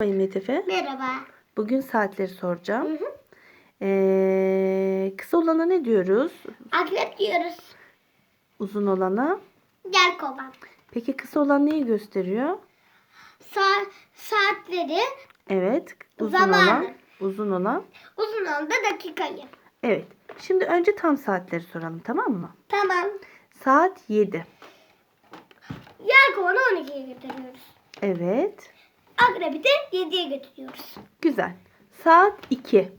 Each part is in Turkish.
Merhaba Efe. Merhaba. Bugün saatleri soracağım. Hı hı. Ee, kısa olana ne diyoruz? Akrep diyoruz. Uzun olana. Gel kovan. Peki kısa olan neyi gösteriyor? Sa saatleri Evet. Uzun Zamanı. olan. Uzun olan. uzun anda dakikayı. Evet. Şimdi önce tam saatleri soralım tamam mı? Tamam. Saat 7. Yer kovanı 12'ye götürüyoruz. Evet. Akrebi de 7'ye götürüyoruz. Güzel. Saat 2.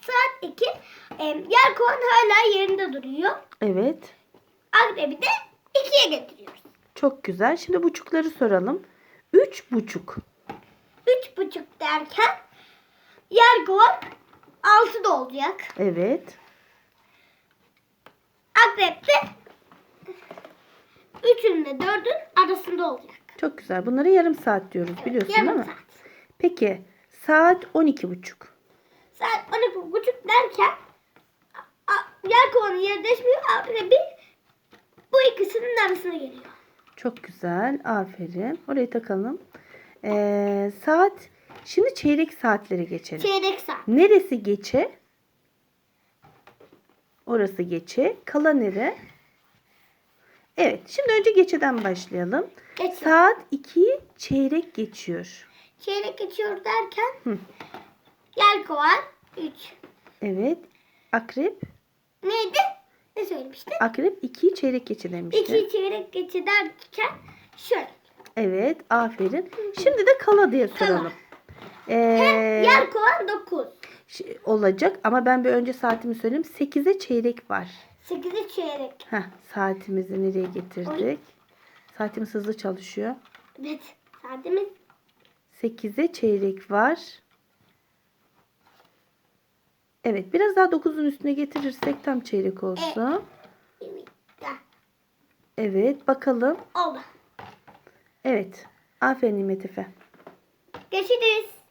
Saat 2. E, yer kovan hala yerinde duruyor. Evet. Akrebi de 2'ye götürüyoruz. Çok güzel. Şimdi buçukları soralım. Üç buçuk. Üç buçuk derken yer kovan 6'da olacak. Evet. Akrep de 3'ün ile 4'ün arasında olacak. Çok güzel. Bunlara yarım saat diyoruz biliyorsun Yarım değil mi? saat. Peki saat 12 buçuk. Saat 12 buçuk derken kovanı yerleşmiyor. Akrebi bu ikisinin arasına geliyor. Çok güzel. Aferin. Oraya takalım. Ee, saat. Şimdi çeyrek saatlere geçelim. Çeyrek saat. Neresi geçe? Orası geçe. Kala nere? Evet. Şimdi önce geçeden başlayalım. Geçiyor. Saat 2 çeyrek geçiyor. Çeyrek geçiyor derken Hı. yer kovan 3. Evet. Akrep. Neydi? Ne söylemiştin? Akrep 2 çeyrek geçe demişti. 2 çeyrek geçi derken şöyle. Evet. Aferin. Şimdi de kala diye soralım. Ee, Yer kovan 9. şey olacak ama ben bir önce saatimi söyleyeyim. 8'e çeyrek var. 8'e çeyrek. Heh, saatimizi nereye getirdik? Saatimiz hızlı çalışıyor. Evet. Saatimiz 8'e çeyrek var. Evet biraz daha 9'un üstüne getirirsek tam çeyrek olsun. Ya, Evet bakalım. oldu. Evet. Aferin Nimet Efe. Görüşürüz.